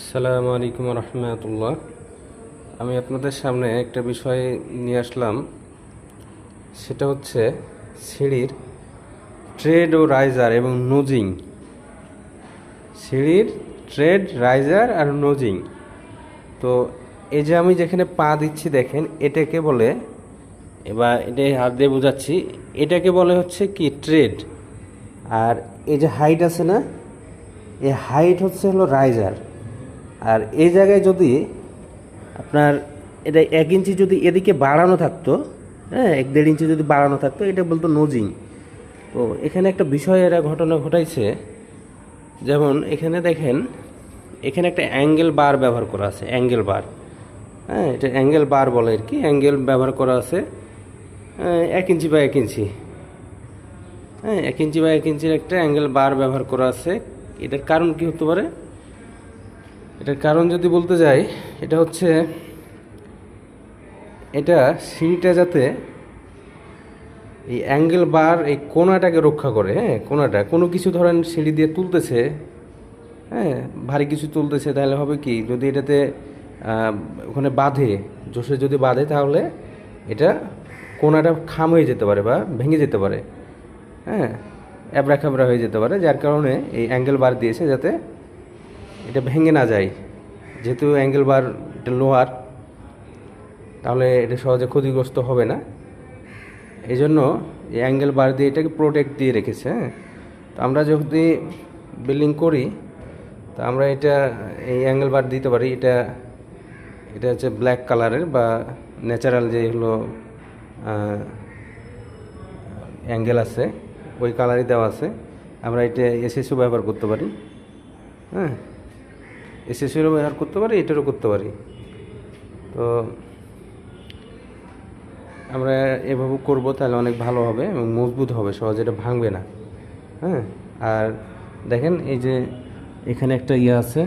আসসালামু আলাইকুম রহমতুল্লাহ। আমি আপনাদের সামনে একটা বিষয় নিয়ে আসলাম। সেটা হচ্ছে সিঁড়ির ট্রেড ও রাইজার এবং নোজিং। সিঁড়ির ট্রেড, রাইজার আর নোজিং। তো এই যে আমি যেখানে পা দিচ্ছি দেখেন, এটাকে বলে, এবার এটা হাত দিয়ে বোঝাচ্ছি, এটাকে বলে হচ্ছে কি ট্রেড। আর এই যে হাইট আছে না, এই হাইট হচ্ছে হলো রাইজার। আর এই জায়গায় যদি আপনার এটা এক ইঞ্চি যদি এদিকে বাড়ানো থাকতো হ্যাঁ এক দেড় ইঞ্চি যদি বাড়ানো থাকতো এটা বলতো নোজিং। তো এখানে একটা বিষয় এরা ঘটনা ঘটাইছে যেমন এখানে দেখেন এখানে একটা অ্যাঙ্গেল বার ব্যবহার করা আছে অ্যাঙ্গেল বার। হ্যাঁ এটা অ্যাঙ্গেল বার বলে আর কি অ্যাঙ্গেল ব্যবহার করা আছে আহ, এক ইঞ্চি বা এক ইঞ্চি। হ্যাঁ এক ইঞ্চি বা এক ইঞ্চির একটা অ্যাঙ্গেল বার ব্যবহার করা আছে। এটার কারণ কি হতে পারে? এটার কারণ যদি বলতে যাই, এটা হচ্ছে এটা সিঁড়িটা যাতে এই অ্যাঙ্গেল বার এই কোনাটাকে রক্ষা করে হ্যাঁ কোনাটা। কোনো কিছু ধরেন সিঁড়ি দিয়ে তুলতেছে হ্যাঁ ভারী কিছু তুলতেছে, তাহলে হবে কি, যদি এটাতে ওখানে বাঁধে জোসে যদি বাঁধে, তাহলে এটা কোনাটা খাম হয়ে যেতে পারে বা ভেঙে যেতে পারে হ্যাঁ অ্যাবরা খাবরা হয়ে যেতে পারে, যার কারণে এই অ্যাঙ্গেল বার দিয়েছে যাতে এটা ভেঙে না যায়। যেহেতু অ্যাঙ্গেল বার এটা লোহার তাহলে এটা সহজে ক্ষতিগ্রস্ত হবে না। এই জন্য এই অ্যাঙ্গেল বার দিয়ে এটাকে প্রোটেক্ট দিয়ে রেখেছে হ্যাঁ? তো আমরা যদি বিল্ডিং করি, তো আমরা এটা এই অ্যাঙ্গেল বার দিতে পারি। এটা এটা হচ্ছে ব্ল্যাক কালারের বা ন্যাচারাল যে হলো অ্যাঙ্গেল আছে, ওই কালারই দেওয়া আছে। আমরা এটা এসএসও ব্যবহার করতে পারি হ্যাঁ? এসএসিরও ব্যবহার করতে পারি, এটারও করতে পারি। তো আমরা এভাবে করব, তাহলে অনেক ভালো হবে এবং মজবুত হবে, সহজে এটা ভাঙবে না। হ্যাঁ? আর দেখেন, এই যে এখানে একটা ইয়ে আছে,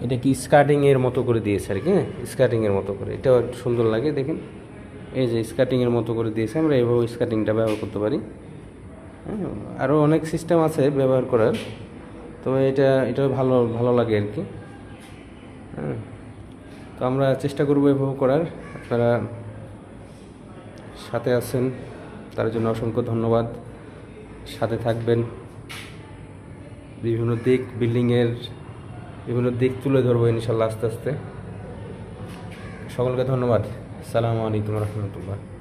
এটা কি স্কার্টিংয়ের মতো করে দিয়েছে আর কি হ্যাঁ? স্কার্টিংয়ের মতো করে। এটাও সুন্দর লাগে, দেখেন। এই যে স্কার্টিংয়ের মতো করে দিয়েছে, আমরা এভাবে স্কার্টিংটা ব্যবহার করতে পারি। হ্যাঁ? আরও অনেক সিস্টেম আছে ব্যবহার করার। তবে এটা এটা ভালো ভালো লাগে আর কি। হ্যাঁ। তো আমরা চেষ্টা করব এভাবে করার। আপনারা সাথে আছেন, তার জন্য অসংখ্য ধন্যবাদ। সাথে থাকবেন। বিভিন্ন দিক বিল্ডিংয়ের বিভিন্ন দিক তুলে ধরবো ইনশাল্লাহ আস্তে আস্তে। সকলকে ধন্যবাদ। সালামু আলাইকুম রহমতুল্লাহ।